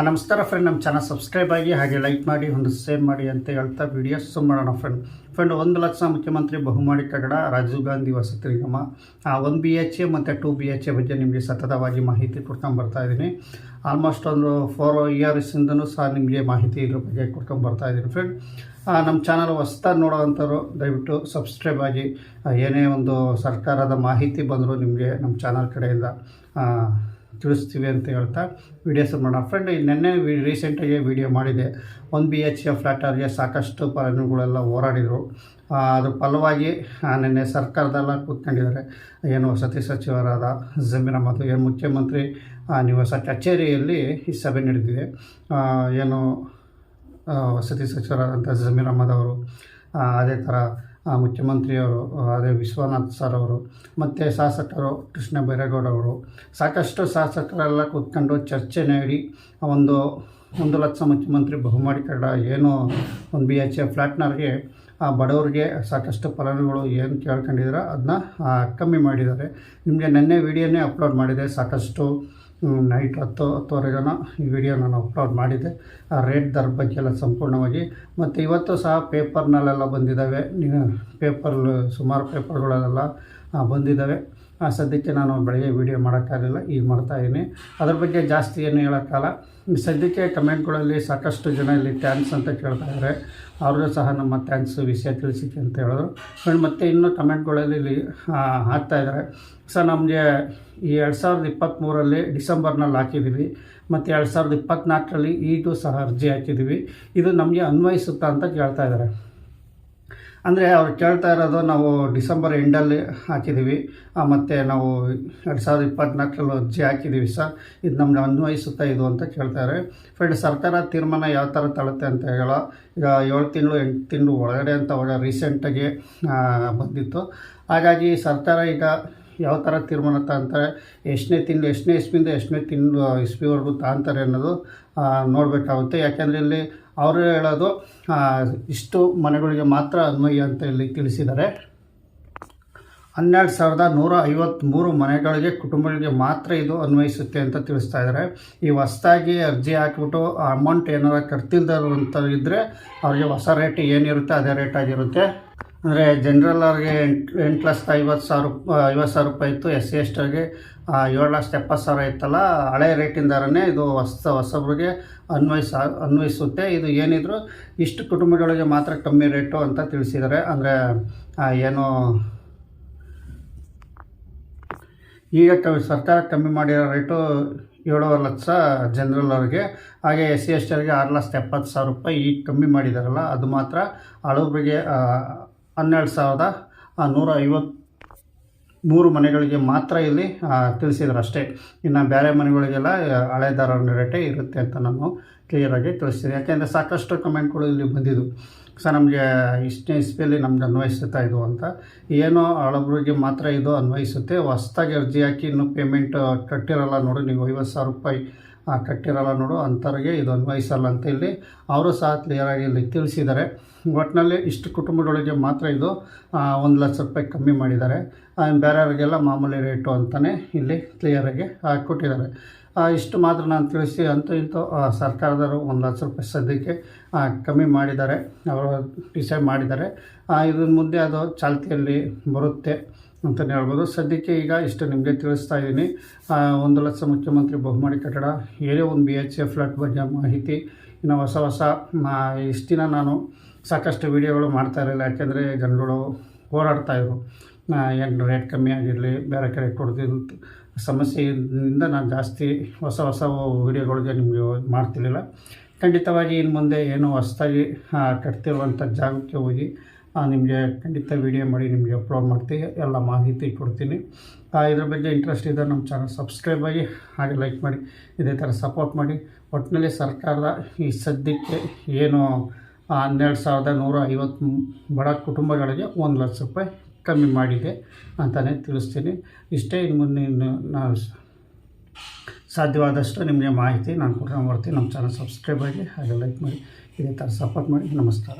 ನಮಸ್ಕಾರ ಫ್ರೆಂಡ್ ನಮ್ಮ channel subscribe ಆಗಿ ಹಾಗೆ ಲೈಕ್ ಮಾಡಿ, ಒಂದು ಶೇರ್ ಮಾಡಿ ಅಂತ ಹೇಳ್ತಾ ವಿಡಿಯೋಸ್ ಮಾಡೋಣ ಫ್ರೆಂಡ್ ಫ್ರೆಂಡ್ ಒಂದು ಲಕ್ಷ ಮುಖ್ಯಮಂತ್ರಿ ಬಹುಮಾಡಿ ಕಟ್ಟಡ ರಾಜೀವ್ ಗಾಂಧಿ ವಸತಿ ನಿಗಮ. ಒನ್ ಬಿ ಎಚ್ ಎ ಮತ್ತು ಟು ಬಿ ಎಚ್ ಎ ಬಗ್ಗೆ ನಿಮಗೆ ಸತತವಾಗಿ ಮಾಹಿತಿ ಕೊಡ್ಕೊಂಡು ಇದ್ದೀನಿ. ಆಲ್ಮೋಸ್ಟ್ ಒಂದು ಫೋರ್ ಇಯರ್ಸಿಂದನೂ ಸಹ ನಿಮಗೆ ಮಾಹಿತಿ ಇದ್ರ ಬಗ್ಗೆ ಕೊಡ್ಕೊಂಡು ಬರ್ತಾ ಇದ್ದೀನಿ ಫ್ರೆಂಡ್ ನಮ್ಮ ಚಾನಲ್ ಹೊಸ್ದಾಗಿ ನೋಡೋವಂಥವ್ರು ದಯವಿಟ್ಟು ಸಬ್ಸ್ಕ್ರೈಬ್ ಆಗಿ. ಏನೇ ಒಂದು ಸರ್ಕಾರದ ಮಾಹಿತಿ ಬಂದರೂ ನಿಮಗೆ ನಮ್ಮ ಚಾನಲ್ ಕಡೆಯಿಂದ ತಿಳಿಸ್ತೀವಿ ಅಂತ ಹೇಳ್ತಾ ವಿಡಿಯೋಸ್ ಮಾಡೋಣ. ಫ್ರೆಂಡ್ ನಿನ್ನೆ ವಿ ರೀಸೆಂಟಾಗಿ ವಿಡಿಯೋ ಮಾಡಿದೆ. ಒಂದು ಬಿ ಎಚ್ ಎ ಫ್ಲ್ಯಾಟರ್ಗೆ ಸಾಕಷ್ಟು ಫಲಾನುಗಳೆಲ್ಲ ಹೋರಾಡಿದರು. ಅದ್ರ ಫಲವಾಗಿ ನಿನ್ನೆ ಸರ್ಕಾರದೆಲ್ಲ ಕೂತ್ಕೊಂಡಿದ್ದಾರೆ. ಏನು ವಸತಿ ಸಚಿವರಾದ ಜಮೀರ್ ಅಹಮದ್, ಏನು ಮುಖ್ಯಮಂತ್ರಿ ನಿವಾಸ ಕಚೇರಿಯಲ್ಲಿ ಈ ಸಭೆ ನಡೆದಿದೆ. ಏನು ವಸತಿ ಸಚಿವರಾದಂಥ ಜಮೀರ್ ಅಹಮದ್ ಅವರು ಅದೇ ಥರ ಮುಖ್ಯಮಂತ್ರಿಯವರು, ಅದೇ ವಿಶ್ವನಾಥ್ ಸರ್ ಅವರು, ಮತ್ತು ಶಾಸಕರು ಕೃಷ್ಣ ಬೈರೇಗೌಡ ಅವರು, ಸಾಕಷ್ಟು ಶಾಸಕರೆಲ್ಲ ಕೂತ್ಕೊಂಡು ಚರ್ಚೆ ನೀಡಿ ಒಂದು ಒಂದು ಲಕ್ಷ ಮುಖ್ಯಮಂತ್ರಿ ಬಹುಮಾಡಿ ಕಡ ಏನು ಒಂದು ಬಿ ಎಚ್ ಎ ಫ್ಲ್ಯಾಟ್ನವ್ರಿಗೆ ಆ ಬಡವರಿಗೆ ಸಾಕಷ್ಟು ಫಲಾನುಗಳು ಏನು ಕೇಳ್ಕೊಂಡಿದ್ದೀರೋ ಅದನ್ನ ಕಮ್ಮಿ ಮಾಡಿದ್ದಾರೆ. ನಿಮಗೆ ನಿನ್ನೆ ವಿಡಿಯೋನೇ ಅಪ್ಲೋಡ್ ಮಾಡಿದೆ, ಸಾಕಷ್ಟು ನೈಟ್ ಹತ್ತು ಹತ್ತುವರೆಗನ ಈ ವಿಡಿಯೋ ನಾನು ಅಪ್ಲೋಡ್ ಮಾಡಿದ್ದೆ. ಆ ರೇಟ್ ದರ ಬಗ್ಗೆ ಎಲ್ಲ ಸಂಪೂರ್ಣವಾಗಿ. ಮತ್ತು ಇವತ್ತು ಸಹ ಪೇಪರ್ನಲ್ಲೆಲ್ಲ ಬಂದಿದ್ದಾವೆ. ಪೇಪರ್ ಸುಮಾರು ಪೇಪರ್ಗಳಲ್ಲೆಲ್ಲ ಬಂದಿದ್ದಾವೆ. ಸದ್ಯಕ್ಕೆ ನಾನು ಬೆಳಗ್ಗೆ ವೀಡಿಯೋ ಮಾಡೋಕ್ಕಾಗಲಿಲ್ಲ ಈಗ ಮಾಡ್ತಾಯಿದ್ದೀನಿ ಅದ್ರ ಬಗ್ಗೆ ಜಾಸ್ತಿ ಏನು ಹೇಳೋಕ್ಕಲ್ಲ ಸದ್ಯಕ್ಕೆ ಕಮೆಂಟ್ಗಳಲ್ಲಿ ಸಾಕಷ್ಟು ಜನ ಇಲ್ಲಿ ಥ್ಯಾಂಕ್ಸ್ ಅಂತ ಕೇಳ್ತಾ ಇದ್ದಾರೆ. ಅವ್ರಿಗೂ ಸಹ ನಮ್ಮ ಥ್ಯಾಂಕ್ಸ್ ವಿಷಯ ತಿಳಿಸಿಕೆ ಅಂತ ಹೇಳಿದ್ರು ಫ್ರೆಂಡ್ ಮತ್ತು ಇನ್ನೂ ಕಮೆಂಟ್ಗಳಲ್ಲಿ ಇಲ್ಲಿ ಹಾಕ್ತಾಯಿದ್ದಾರೆ ಸರ್, ನಮಗೆ ಈ ಎರಡು ಸಾವಿರದ ಇಪ್ಪತ್ತ್ಮೂರಲ್ಲಿ ಡಿಸೆಂಬರ್ನಲ್ಲಿ ಹಾಕಿದ್ದೀವಿ. ಮತ್ತು ಎರಡು ಸಾವಿರದ ಇಪ್ಪತ್ತ್ನಾಲ್ಕರಲ್ಲಿ ಈಗೂ ಸಹ ಅರ್ಜಿ ಹಾಕಿದ್ದೀವಿ. ಇದು ನಮಗೆ ಅನ್ವಯಿಸುತ್ತಾ ಅಂತ ಕೇಳ್ತಾ ಇದ್ದಾರೆ. ಅಂದರೆ ಅವ್ರು ಕೇಳ್ತಾ ಇರೋದು ನಾವು ಡಿಸೆಂಬರ್ ಎಂಡಲ್ಲಿ ಹಾಕಿದ್ದೀವಿ. ಮತ್ತು ನಾವು ಎರಡು ಸಾವಿರದ ಇಪ್ಪತ್ನಾಲ್ಕರಲ್ಲಿ ಅರ್ಜಿ ಹಾಕಿದ್ದೀವಿ ಸರ್. ಇದು ನಮ್ಮನ್ನ ಅನ್ವಯಿಸುತ್ತಾ ಇದು ಅಂತ ಕೇಳ್ತಾರೆ. ಫ್ರೆಂಡ್ ಸರ್ಕಾರ ತೀರ್ಮಾನ ಯಾವ ಥರ ತಳುತ್ತೆ ಅಂತ ಹೇಳೋ, ಈಗ ಏಳು ತಿಂಗಳು ಎಂಟು ತಿಂಗಳು ಒಳಗಡೆ ಅಂತ ಒಳ್ಳೆ ರೀಸೆಂಟಾಗಿ ಬಂದಿತ್ತು. ಹಾಗಾಗಿ ಸರ್ಕಾರ ಈಗ ಯಾವ ಥರ ತೀರ್ಮಾನ ತಗೊಂತಾರೆ ಎಷ್ಟನೇ ತಿಂಗಳು, ಎಷ್ಟನೇ ಇಸ್ವಿಯಿಂದ ಎಷ್ಟನೇ ತಿಂಗಳು ಇಸ್ವಿವರೆಗೂ ತಗೊಂತಾರೆ ಅನ್ನೋದು ನೋಡಬೇಕಾಗುತ್ತೆ. ಯಾಕೆಂದರೆ ಇಲ್ಲಿ ಅವರು ಹೇಳೋದು ಇಷ್ಟು ಮನೆಗಳಿಗೆ ಮಾತ್ರ ಅನ್ವಯ ಅಂತ ಇಲ್ಲಿ ತಿಳಿಸಿದ್ದಾರೆ. ಹನ್ನೆರಡು ಸಾವಿರದ ನೂರ ಐವತ್ತ್ಮೂರು ಮನೆಗಳಿಗೆ ಕುಟುಂಬಗಳಿಗೆ ಮಾತ್ರ ಇದು ಅನ್ವಯಿಸುತ್ತೆ ಅಂತ ತಿಳಿಸ್ತಾ ಇದ್ದಾರೆ. ಈ ಹೊಸದಾಗಿ ಅರ್ಜಿ ಹಾಕಿಬಿಟ್ಟು ಅಮೌಂಟ್ ಏನಾರ ಅಂತ ಇದ್ದರೆ ಅವರಿಗೆ ಹೊಸ ರೇಟ್ ಏನಿರುತ್ತೆ ಅದೇ ರೇಟ್ ಆಗಿರುತ್ತೆ. ಅಂದರೆ ಜನರಲ್ ಅವ್ರಿಗೆ ಎಂಟು ಎಂಟು ಲಕ್ಷದ ಐವತ್ತು ಸಾವಿರ ರೂಪಾಯಿ ಐವತ್ತು ಸಾವಿರ ರೂಪಾಯಿ ಇತ್ತು. ಎಸ್ ಸಿ ಎಸ್ ಏಳು ಲಕ್ಷದ ಎಪ್ಪತ್ತು ಸಾವಿರ ಇತ್ತಲ್ಲ, ಹಳೆ ರೇಟಿಂದಾರನೇ ಇದು ಹೊಸ, ಹೊಸಬ್ರಿಗೆ ಅನ್ವಯಿಸ, ಅನ್ವಯಿಸುತ್ತೆ. ಇದು ಏನಿದ್ರು ಇಷ್ಟು ಕುಟುಂಬಗಳಿಗೆ ಮಾತ್ರ ಕಮ್ಮಿ ರೇಟು ಅಂತ ತಿಳಿಸಿದ್ದಾರೆ. ಅಂದರೆ ಏನು, ಈಗ ಕ, ಸರ್ಕಾರ ಕಮ್ಮಿ ಮಾಡಿರೋ ರೇಟು ಏಳುವರೆ ಲಕ್ಷ ಜನರಲ್ ಅವ್ರಿಗೆ. ಹಾಗೆ ಎಸ್ ಸಿ ಎಸ್ ಟಿಯವರಿಗೆ ಆರು ಲಕ್ಷದ ಎಪ್ಪತ್ತು ಸಾವಿರ ರೂಪಾಯಿ ಈಗ ಕಮ್ಮಿ ಮಾಡಿದಾರಲ್ಲ, ಅದು ಮಾತ್ರ ಹಳಬ್ರಿಗೆ ಹನ್ನೆರಡು ಸಾವಿರದ ನೂರ ಐವತ್ತು ಮೂರು ಮನೆಗಳಿಗೆ ಮಾತ್ರ ಇಲ್ಲಿ ತಿಳಿಸಿದ್ರು ಅಷ್ಟೇ ಇನ್ನು ಬೇರೆ ಮನೆಗಳಿಗೆಲ್ಲ ಹಳೆ ದರ ರೇಟೇ ಇರುತ್ತೆ ಅಂತ ನಾನು ಕ್ಲಿಯರಾಗಿ ತಿಳಿಸ್ತೀನಿ. ಯಾಕೆಂದರೆ ಸಾಕಷ್ಟು ಕಮೆಂಟ್ಗಳು ಇಲ್ಲಿ ಬಂದಿದ್ದು. ಸರ್ ನಮಗೆ ಇಷ್ಟನೇ ಇಸ್ವಿಯಲ್ಲಿ ನಮ್ಗೆ ಅನ್ವಯಿಸುತ್ತಾ ಇದು ಅಂತ. ಏನೋ ಹಳಬ್ರಿಗೆ ಮಾತ್ರ ಇದು ಅನ್ವಯಿಸುತ್ತೆ. ಹೊಸ್ದಾಗಿ ಅರ್ಜಿ ಹಾಕಿ ಇನ್ನೂ ಪೇಮೆಂಟ್ ಕಟ್ಟಿರಲ್ಲ ನೋಡು ನೀವು ಐವತ್ತು ಸಾವಿರ ರೂಪಾಯಿ ಕಟ್ಟಿರಲ್ಲ ನೋಡು ಅಂಥವ್ರಿಗೆ ಇದು ಅನ್ವಯಿಸಲ್ಲ ಅಂತ ಇಲ್ಲಿ ಅವರು ಸಹ ಕ್ಲಿಯರಾಗಿ ಇಲ್ಲಿ ತಿಳಿಸಿದ್ದಾರೆ. ಒಟ್ಟಿನಲ್ಲಿ ಇಷ್ಟು ಕುಟುಂಬಗಳಿಗೆ ಮಾತ್ರ ಇದು ಒಂದು ಲಕ್ಷ ರೂಪಾಯಿ ಕಮ್ಮಿ ಮಾಡಿದ್ದಾರೆ. ಬೇರೆಯವ್ರಿಗೆಲ್ಲ ಮಾಮೂಲಿ ರೇಟು ಅಂತಲೇ ಇಲ್ಲಿ ಕ್ಲಿಯರಾಗಿ ಆ, ಕೊಟ್ಟಿದ್ದಾರೆ. ಆ, ಇಷ್ಟು ಮಾತ್ರ ನಾನು ತಿಳಿಸಿ. ಅಂತೂ ಇಂತೂ ಸರ್ಕಾರದವರು ಒಂದು ಲಕ್ಷ ರೂಪಾಯಿ ಸದ್ಯಕ್ಕೆ ಕಮ್ಮಿ ಮಾಡಿದ್ದಾರೆ. ಅವರು ಡಿಸೈಡ್ ಮಾಡಿದ್ದಾರೆ. ಇದ್ರ ಮುಂದೆ ಅದು ಚಾಲ್ತಿಯಲ್ಲಿ ಬರುತ್ತೆ ಅಂತಲೇ ಹೇಳ್ಬೋದು. ಸದ್ಯಕ್ಕೆ ಈಗ ಇಷ್ಟು ನಿಮಗೆ ತಿಳಿಸ್ತಾ ಇದ್ದೀನಿ. ಒಂದು ಲಕ್ಷ ಮುಖ್ಯಮಂತ್ರಿ ಬಹುಮಾಡಿ ಕಟ್ಟಡ, ಏನೇ ಒಂದು ಬಿ ಎಚ್ ಎ ಫ್ಲಾಟ್ ಬಗ್ಗೆ ಮಾಹಿತಿ, ಇನ್ನು ಹೊಸ ಹೊಸ ಇಷ್ಟಿನ ಇಷ್ಟು ನಾನು ಸಾಕಷ್ಟು ವೀಡಿಯೋಗಳು ಮಾಡ್ತಾ ಇರಲಿಲ್ಲ. ಯಾಕೆಂದರೆ ಜನಗಳು ಹೋರಾಡ್ತಾಯಿದ್ರು ಏನು ರೇಟ್ ಕಮ್ಮಿ ಆಗಿರಲಿ, ಬೇರೆ ಕಡೆ ಕೊಡ್ದಿಲ್ಲ ಸಮಸ್ಯೆಯಿಂದ ನಾನು ಜಾಸ್ತಿ ಹೊಸ ಹೊಸ ವೀಡಿಯೋಗಳಿಗೆ ನಿಮಗೆ ಮಾಡ್ತಿರ್ಲಿಲ್ಲ. ಖಂಡಿತವಾಗಿ ಇನ್ನು ಮುಂದೆ ಏನು ಹೊಸದಾಗಿ ಕಟ್ತಿರುವಂಥ ಜಾಗಕ್ಕೆ ಹೋಗಿ ನಿಮಗೆ ಖಂಡಿತ ವೀಡಿಯೋ ಮಾಡಿ ನಿಮಗೆ ಅಪ್ಲೋಡ್ ಮಾಡ್ತೀವಿ. ಎಲ್ಲ ಮಾಹಿತಿ ಕೊಡ್ತೀನಿ. ಇದ್ರ ಬಗ್ಗೆ ಇಂಟ್ರೆಸ್ಟ್ ಇದ್ದರೆ ನಮ್ಮ ಚಾನಲ್ ಸಬ್ಸ್ಕ್ರೈಬ್ ಆಗಿ, ಹಾಗೆ ಲೈಕ್ ಮಾಡಿ, ಇದೇ ಥರ ಸಪೋರ್ಟ್ ಮಾಡಿ. ಒಟ್ಟಿನಲ್ಲಿ ಸರ್ಕಾರದ ಈ ಸದ್ಯಕ್ಕೆ ಏನು ಹನ್ನೆರಡು ಸಾವಿರದ ನೂರ ಐವತ್ತು ಬಡ ಕುಟುಂಬಗಳಿಗೆ ಒಂದು ಲಕ್ಷ ರೂಪಾಯಿ ಕಮ್ಮಿ ಮಾಡಿದೆ ಅಂತಲೇ ತಿಳಿಸ್ತೀನಿ. ಇಷ್ಟೇ ಇನ್ನು ಮುಂದೆ ನಾವು ಸಾಧ್ಯವಾದಷ್ಟು ನಿಮಗೆ ಮಾಹಿತಿ ನಾನು ಕೊಡ್ತಾ ಬರ್ತೀನಿ ನಮ್ಮ ಚಾನಲ್ ಸಬ್ಸ್ಕ್ರೈಬ್ ಆಗಿ ಹಾಗೆ ಲೈಕ್ ಮಾಡಿ. ಇದೇ ಥರ ಸಪೋರ್ಟ್ ಮಾಡಿ. ನಮಸ್ಕಾರ.